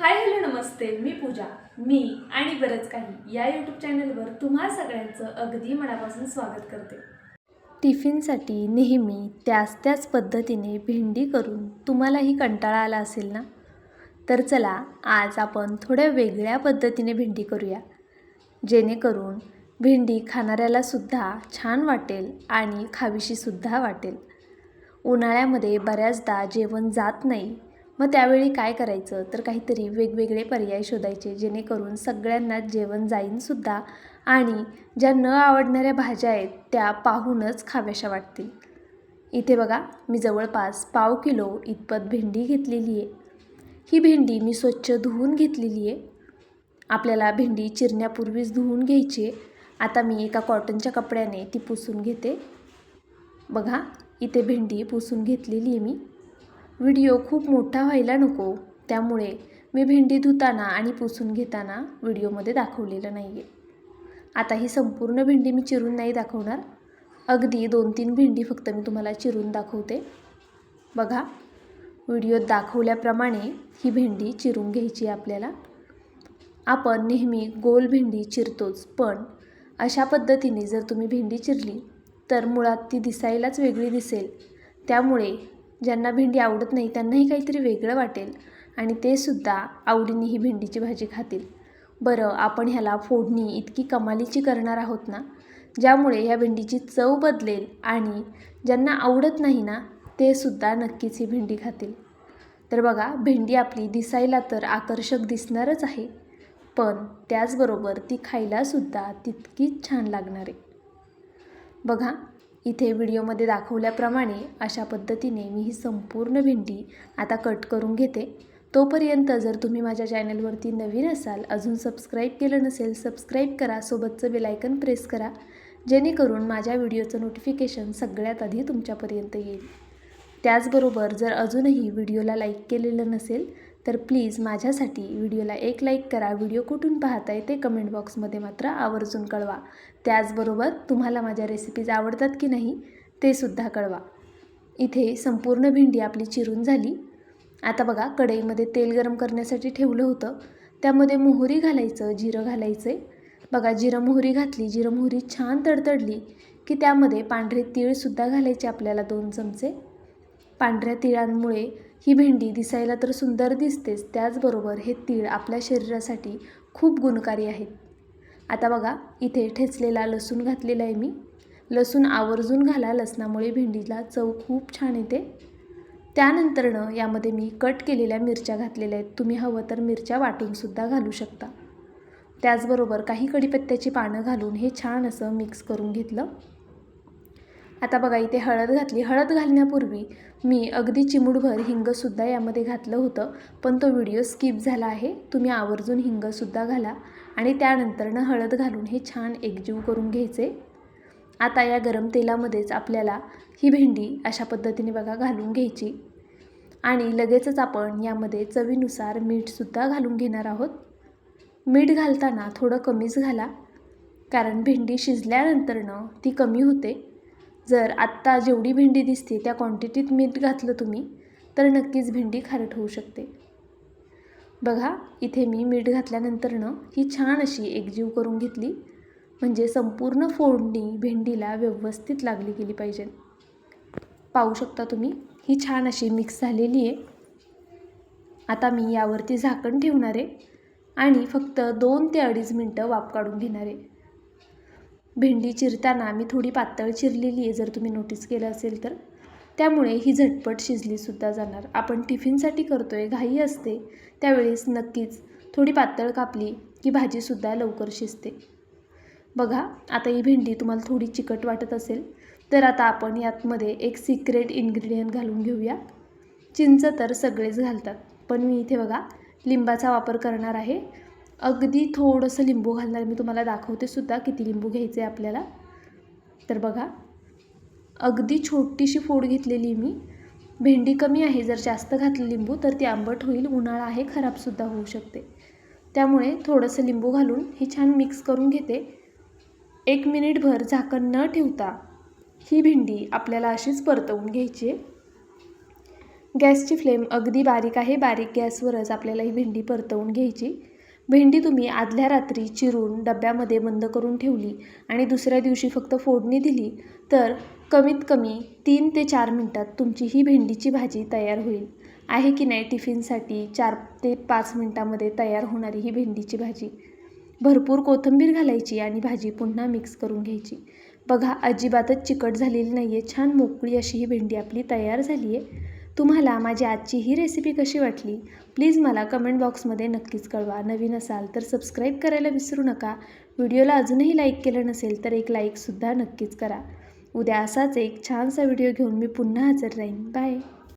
Hi hello नमस्ते. मी पूजा. मी आणि बरंच काही या यूट्यूब चॅनलवर तुम्हा सगळ्यांचं अगदी मनापासून स्वागत करते. टिफिनसाठी नेहमी त्याच त्याच पद्धतीने भेंडी करून तुम्हालाही कंटाळा आला असेल ना? तर चला आज आपण थोड्या वेगळ्या पद्धतीने भेंडी करूया. जेणेकरून भेंडी खाणाऱ्यालासुद्धा छान वाटेल आणि खावीशीसुद्धा वाटेल. उन्हाळ्यामध्ये बऱ्याचदा जेवण जात नाही मग त्यावेळी काय करायचं? तर काहीतरी वेगवेगळे पर्याय शोधायचे जेणेकरून सगळ्यांनाच जेवण जाईनसुद्धा आणि ज्या न आवडणाऱ्या भाज्या आहेत त्या पाहूनच खाव्याशा वाटतील. इथे बघा मी जवळपास पाव किलो इतपत भेंडी घेतलेली आहे. ही भेंडी मी स्वच्छ धुवून घेतलेली आहे. आपल्याला भेंडी चिरण्यापूर्वीच धुवून घ्यायची आहे. आता मी एका कॉटनच्या कपड्याने ती पुसून घेते. बघा इथे भेंडी पुसून घेतलेली आहे मी. व्हिडिओ खूप मोठा व्हायला नको. त्यामुळे मी भेंडी धुताना आणि पुसून घेताना व्हिडिओमध्ये दाखवलेलं नाही आहे आता ही संपूर्ण भेंडी मी चिरून नाही दाखवणार. अगदी दोन तीन भेंडी फक्त मी तुम्हाला चिरून दाखवते. बघा व्हिडिओत दाखवल्याप्रमाणे ही भेंडी चिरून घ्यायची आहे आपल्याला. आपण नेहमी गोल भेंडी चिरतोच पण अशा पद्धतीने जर तुम्ही भेंडी चिरली तर मुळात ती दिसायलाच वेगळी दिसेल. त्यामुळे ज्यांना भेंडी आवडत नाही त्यांनाही काहीतरी वेगळं वाटेल. आणि ते सुद्धा आवडीने ही भेंडीची भाजी खातील. बरं आपण ह्याला फोडणी इतकी कमालीची करणार आहोत ना? ज्यामुळे ह्या भेंडीची चव बदलेल आणि ज्यांना आवडत नाही ना ते सुद्धा नक्कीच ही भेंडी खातील. तर बघा भेंडी आपली दिसायला तर आकर्षक दिसणारच आहे पण त्याचबरोबर ती खायलासुद्धा तितकीच छान लागणार आहे. बघा इथे व्हिडिओमध्ये दाखवल्याप्रमाणे अशा पद्धतीने मी ही संपूर्ण भेंडी आता कट करून घेते. तोपर्यंत जर तुम्ही माझ्या चॅनलवरती नवीन असाल अजून सबस्क्राईब केलं नसेल सबस्क्राईब करा सोबतचं बेलायकन प्रेस करा जेणेकरून माझ्या व्हिडिओचं नोटिफिकेशन सगळ्यात आधी तुमच्यापर्यंत येईल. त्याचबरोबर जर अजूनही व्हिडिओला लाईक केलेलं नसेल तर प्लीज माझ्यासाठी व्हिडिओला एक लाईक करा. व्हिडिओ कुठून पाहताय ते कमेंट बॉक्समध्ये मात्र आवर्जून कळवा. त्याचबरोबर तुम्हाला माझ्या रेसिपीज आवडतात की नाही ते सुद्धा कळवा. इथे संपूर्ण भेंडी आपली चिरून झाली. आता बघा कढईमध्ये तेल गरम करण्यासाठी ठेवलं होतं. त्यामध्ये मोहरी घालायचं जिरं घालायचं बघा जिरं मोहरी घातली. जिरं मोहरी छान तडतडली की त्यामध्ये पांढरे तीळसुद्धा घालायचे आपल्याला दोन चमचे. पांढऱ्या तिळांमुळे ही भेंडी दिसायला तर सुंदर दिसतेच त्याचबरोबर हे तीळ आपल्या शरीरासाठी खूप गुणकारी आहेत. आता बघा इथे ठेचलेला लसूण घातलेला आहे मी. लसूण आवर्जून घाला लसणामुळे भेंडीला चव खूप छान येते. त्यानंतरनं यामध्ये मी कट केलेल्या मिरच्या घातलेल्या आहेत. तुम्ही हवं तर मिरच्या वाटूनसुद्धा घालू शकता. त्याचबरोबर काही कढीपत्त्याची पानं घालून हे छान असं मिक्स करून घेतलं. आता बघा इथे हळद घातली. हळद घालण्यापूर्वी मी अगदी चिमुडभर हिंगसुद्धा यामध्ये घातलं होतं पण तो व्हिडिओ स्किप झाला आहे. तुम्ही आवर्जून हिंगसुद्धा घाला आणि त्यानंतरनं हळद घालून हे छान एकजीव करून घ्यायचे. आता या गरम तेलामध्येच आपल्याला ही भेंडी अशा पद्धतीने बघा घालून घ्यायची. आणि लगेचच आपण यामध्ये चवीनुसार मीठसुद्धा घालून घेणार आहोत. मीठ घालताना थोडं कमीच घाला कारण भेंडी शिजल्यानंतरनं ती कमी होते. जर आत्ता जेवढी भेंडी दिसते त्या क्वांटिटीत मीठ घातलं तुम्ही तर नक्कीच भेंडी खारट होऊ शकते. बघा इथे मी मीठ घातल्यानंतरनं ही छान अशी एकजीव करून घेतली. म्हणजे संपूर्ण फोडणी भेंडीला व्यवस्थित लागली गेली पाहिजे. पाहू शकता तुम्ही ही छान अशी मिक्स झालेली आहे. आता मी यावरती झाकण ठेवणार आहे आणि फक्त दोन ते अडीच मिनटं वाफ काढून घेणार आहे. भेंडी चिरताना मी थोडी पातळ चिरलेली आहे जर तुम्ही नोटीस केलं असेल तर. त्यामुळे ही झटपट शिजलीसुद्धा जाणार. आपण टिफिनसाठी करतो आहे घाई असते त्यावेळेस नक्कीच थोडी पातळ कापली की भाजीसुद्धा लवकर शिजते. बघा आता ही भेंडी तुम्हाला थोडी चिकट वाटत असेल तर आता आपण यातमध्ये एक सिक्रेट इन्ग्रेडियंट घालून घेऊया. चिंच तर सगळेच घालतात पण मी इथे बघा लिंबाचा वापर करणार आहे. अगदी थोडंसं लिंबू घालणार. मी तुम्हाला दाखवते सुद्धा किती लिंबू घ्यायचे आपल्याला. तर बघा अगदी छोटीशी फोड घेतलेली मी. भेंडी कमी आहे जर जास्त घातलं लिंबू तर ती आंबट होईल उन्हाळा आहे खराबसुद्धा होऊ शकते. त्यामुळे थोडंसं लिंबू घालून ही छान मिक्स करून घेते. एक मिनिटभर झाकण न ठेवता ही भेंडी आपल्याला अशीच परतवून घ्यायची आहे. गॅसची फ्लेम अगदी बारीक आहे. बारीक गॅसवरच आपल्याला ही भेंडी परतवून घ्यायची. भेंडी तुम्ही आदल्या रात्री चिरून डब्यामध्ये बंद करून ठेवली आणि दुसऱ्या दिवशी फक्त फोडणी दिली तर कमीत कमी तीन ते चार मिनटात तुमची ही भेंडीची भाजी तयार होईल. आहे की नाही टिफिनसाठी चार ते पाच मिनटामध्ये तयार होणारी ही भेंडीची भाजी? भरपूर कोथिंबीर घालायची आणि भाजी पुन्हा मिक्स करून घ्यायची. बघा अजिबातच चिकट झालेली नाही आहे छान मोकळी अशी ही भेंडी आपली तयार झाली आहे तुम्हाला माझी आजची ही रेसिपी कशी वाटली? प्लीज मला कमेंट बॉक्समध्ये नक्कीच कळवा. नवीन असाल तर सबस्क्राईब करायला विसरू नका. व्हिडिओला अजूनही लाईक केलं नसेल तर एक लाईकसुद्धा नक्कीच करा. उद्या असाच एक छानसा व्हिडिओ घेऊन मी पुन्हा हजर राहीन. बाय